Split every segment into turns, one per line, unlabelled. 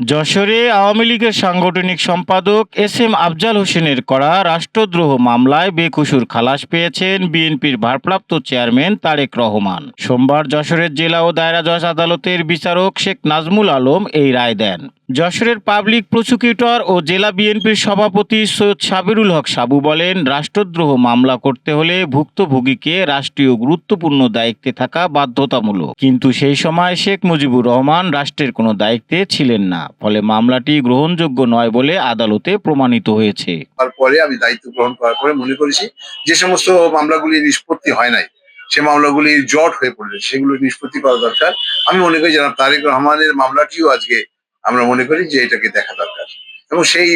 যশোরে আওয়ামী লীগের সাংগঠনিক সম্পাদক এস এম আফজাল হোসেনের করা রাষ্ট্রদ্রোহ মামলায় বেকসুর খালাস পেয়েছেন বিএনপির ভারপ্রাপ্ত চেয়ারম্যান তারেক রহমান। সোমবার যশোরের জেলা ও দায়রা জজ আদালতের বিচারক শেখ নাজমুল আলম এই রায় দেন। যশোরের পাবলিক প্রসিকিউটর ও জেলা বিএনপির সভাপতি সৈয়দ সাবিরুল হক সাবু বলেন, রাষ্ট্রদ্রোহ মামলা করতে হলে ভুক্তভোগীকে রাষ্ট্রীয় গুরুত্বপূর্ণ দায়িত্বে থাকা বাধ্যতামূলক। কিন্তু সেই সময় শেখ মুজিবুর রহমান রাষ্ট্রের কোনো দায়িত্বে ছিলেন না। ফলে মামলাটি গ্রহণযোগ্য নয় বলে আদালতে প্রমাণিত হয়েছে।
তারপরে আমি দায়িত্ব গ্রহণ করার পরে মনে করেছি যে সমস্ত মামলাগুলি নিষ্পত্তি হয় নাই, সে মামলাগুলি জট হয়ে পড়লে সেগুলো নিষ্পত্তি করা দরকার। আমি মনে করি জানাব তারেক রহমানের মামলাটিও আজকে আমরা মনে করি যে এটাকে দেখা দরকার। এবং সেই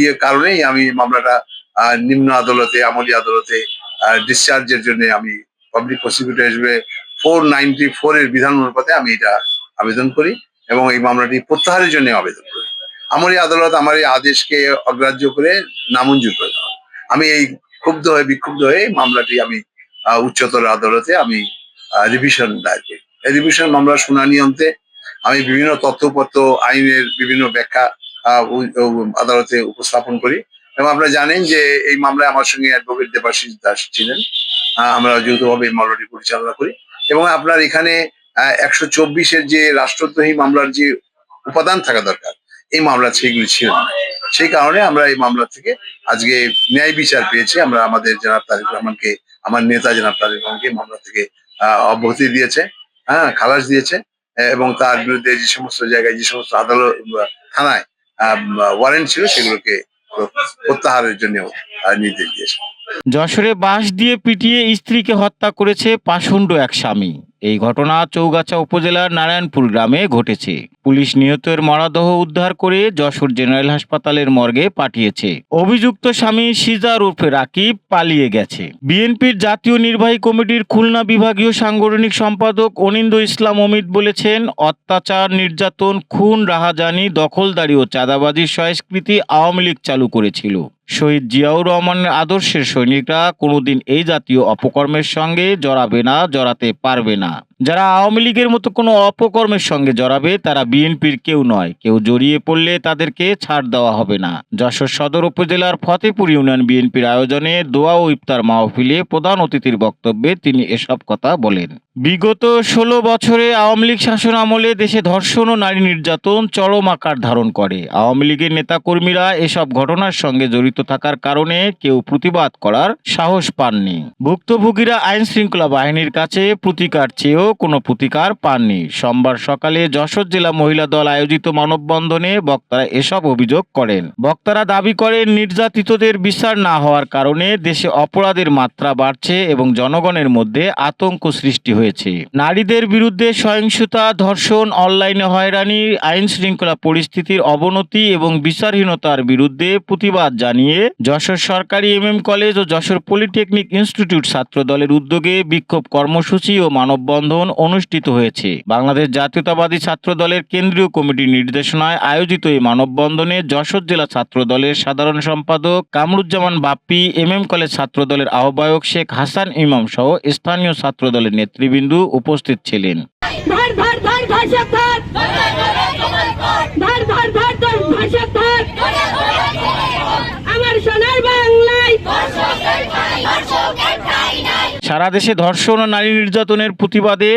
ইয়ে কারণেই আমি মামলাটা নিম্ন আদালতে, আমলি আদালতে ডিসচার্জের জন্য আমি পাবলিক প্রসিকিউটর হিসেবে ফোর নাইনটি ফোর এর বিধান অনুপাতে আমি এটা আবেদন করি। এবং এই মামলাটি প্রত্যাহারের জন্য আবেদন করি। এই আদালত আমার এই আদেশকে অগ্রাহ্য করে নামঞ্জুর করে দেওয়া। আমি এই ক্ষুব্ধ হয়ে, বিক্ষুব্ধ হয়ে মামলাটি আমি উচ্চতর আদালতে আমি রিভিশন দায়ের করি। এই রিভিশন মামলার শুনানি অন্তে আমি বিভিন্ন তথ্যপত্র, আইনের বিভিন্ন ব্যাখ্যা আদালতে উপস্থাপন করি। এবং আপনারা জানেন যে এই মামলায় আমার সঙ্গে অ্যাডভোকেট দেবাশিস দাস ছিলেন। আমরা যৌথভাবে এই মামলাটি পরিচালনা করি। এবং আপনার এখানে একশো চব্বিশের যে রাষ্ট্রদ্রোহী মামলার যে উপাদান থাকা দরকার, এই মামলা সেগুলি ছিল সেই কারণে আমরা এই মামলা থেকে আজকে ন্যায় বিচার পেয়েছি। আমরা আমাদের জনাব তারেক রহমানকে, আমার নেতা জনাব তারেক রহমানকে মামলা থেকে অব্যাহতি দিয়েছে হ্যাঁ খালাস দিয়েছে, এবং তার বিরুদ্ধে যে সমস্ত জায়গায়, যে সমস্ত আদালত থানায় ওয়ারেন্ট ছিল, সেগুলোকে প্রত্যাহারের জন্য নির্দেশ দিয়েছে।
যশোরে বাঁশ দিয়ে পিটিয়ে স্ত্রীকে হত্যা করেছে পাষণ্ড এক স্বামী। এই ঘটনা চৌগাছা উপজেলার নারায়ণপুর গ্রামে ঘটেছে। পুলিশ নিহতের মরদেহ উদ্ধার করে যশোর জেনারেল হাসপাতালের মর্গে পাঠিয়েছে। অভিযুক্ত স্বামী সিজার উর্ফে রাকিব পালিয়ে গেছে। বিএনপির জাতীয় নির্বাহী কমিটির খুলনা বিভাগীয় সাংগঠনিক সম্পাদক অনিন্দ ইসলাম অমিত বলেছেন, অত্যাচার, নির্যাতন, খুন, রাহাজানি, দখলদারি ও চাঁদাবাজির সংস্কৃতি আওয়ামী লীগ চালু করেছিল। শহীদ জিয়াউর রহমানের আদর্শের সৈনিকরা কোনোদিন এই জাতীয় অপকর্মের সঙ্গে জড়াবে না, জড়াতে পারবে না। যারা আওয়ামী লীগের মতো কোনো অপকর্মের সঙ্গে জড়াবে, তারা বিএনপির কেউ নয়। কেউ জড়িয়ে পড়লে তাদেরকে ছাড় দেওয়া হবে না। যশোর সদর উপজেলার ফতেপুর ইউনিয়ন বিএনপির আয়োজনে দোয়া ও ইফতার মাহফিলে প্রধান অতিথির বক্তব্যে তিনি এসব কথা বলেন। বিগত ষোলো বছরে আওয়ামী লীগ শাসন আমলে দেশে ধর্ষণ ও নারী নির্যাতন চরম আকার ধারণ করে। আওয়ামী লীগের নেতাকর্মীরা এসব ঘটনার সঙ্গে জড়িত থাকার কারণে কেউ প্রতিবাদ করার সাহস পাননি। ভুক্তভোগীরা আইন শৃঙ্খলা বাহিনীর কাছে প্রতিকার চেয়েও কোনো প্রতিকার পাননি। সোমবার সকালে যশোর জেলা মহিলা দল আয়োজিত মানববন্ধনে বক্তারা এসব অভিযোগ করেন। বক্তারা দাবি করেন, নির্যাতিতদের বিচার না হওয়ার কারণে দেশে অপরাধের মাত্রা বাড়ছে এবং জনগণের মধ্যে আতঙ্ক সৃষ্টি হয়েছে। নারীদের বিরুদ্ধে সহিংসতা, ধর্ষণ, অনলাইনে হয়রানি আইন শৃঙ্খলা পরিস্থিতির অবনতি এবং বিচারহীনতার বিরুদ্ধে প্রতিবাদ জানিয়ে যশোর সরকারি এম এম কলেজ ও যশোর পলিটেকনিক ইনস্টিটিউট ছাত্র দলের উদ্যোগে বিক্ষোভ কর্মসূচি ও মানববন্ধন অনুষ্ঠিত হয়েছে। বাংলাদেশ জাতীয়তাবাদী ছাত্র দলের কেন্দ্রীয় কমিটির নির্দেশনায় আয়োজিত এই মানববন্ধনে যশোর জেলা ছাত্র দলের সাধারণ সম্পাদক Kamruzzaman Bappi M M college ছাত্র দলের আহ্বায়ক শেখ হাসান ইমাম সহ স্থানীয় ছাত্র দলের নেতৃবৃন্দ উপস্থিত ছিলেন
ধর ধর ধর ঘাসে ধর ধর ধর ধর ধর ঘাসে ধর আমার সোনার বাংলায়
সারা দেশে ধর্ষণ ও নারী নির্যাতনের প্রতিবাদে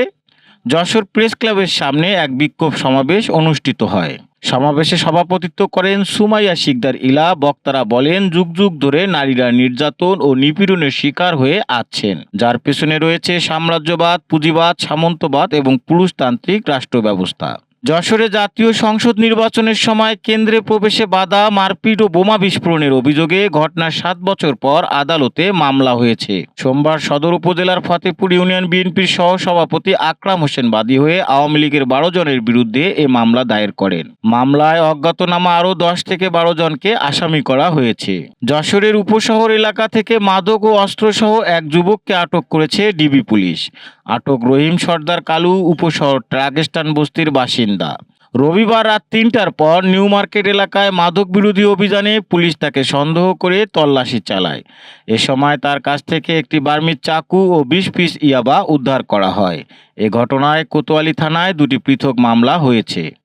যশোর প্রেস ক্লাবের সামনে এক বিক্ষোভ সমাবেশ অনুষ্ঠিত হয়। সমাবেশে সভাপতিত্ব করেন সুমাইয়া শিকদার ইলা। বক্তারা বলেন, যুগ যুগ ধরে নারীরা নির্যাতন ও নিপীড়নের শিকার হয়ে আছেন। যার পেছনে রয়েছে সাম্রাজ্যবাদ, পুঁজিবাদ, সামন্তবাদ এবং পুরুষতান্ত্রিক রাষ্ট্র ব্যবস্থা যশোরে জাতীয় সংসদ নির্বাচনের সময় কেন্দ্রে প্রবেশে বাধা, মারপিট ও বোমা বিস্ফোরণের অভিযোগে ঘটনার সাত বছর পর আদালতে মামলা হয়েছে। সোমবার সদর উপজেলার ফতেপুর ইউনিয়ন বিএনপির সহসভাপতি আকরাম হোসেন বাদী হয়ে আওয়ামী লীগের বারো জনের বিরুদ্ধে এ মামলা দায়ের করেন। মামলায় অজ্ঞাতনামা আরও দশ থেকে বারো জনকে আসামি করা হয়েছে। যশোরের উপশহর এলাকা থেকে মাদক ও অস্ত্রসহ এক যুবককে আটক করেছে ডিবি পুলিশ। আটক রহিম সর্দার কালু উপশহর ট্রাগেস্টান বস্তির বাসিন্দা। রবিবার রাত তিনটার পর নিউ মার্কেট এলাকায় মাদক বিরোধী অভিযানে পুলিশ তাকে সন্দেহ করে তল্লাশি চালায়। এ সময় তার কাছ থেকে একটি বার্মির চাকু ও বিশ পিস ইয়াবা উদ্ধার করা হয়। এ ঘটনায় কোতোয়ালি থানায় দুটি পৃথক মামলা হয়েছে।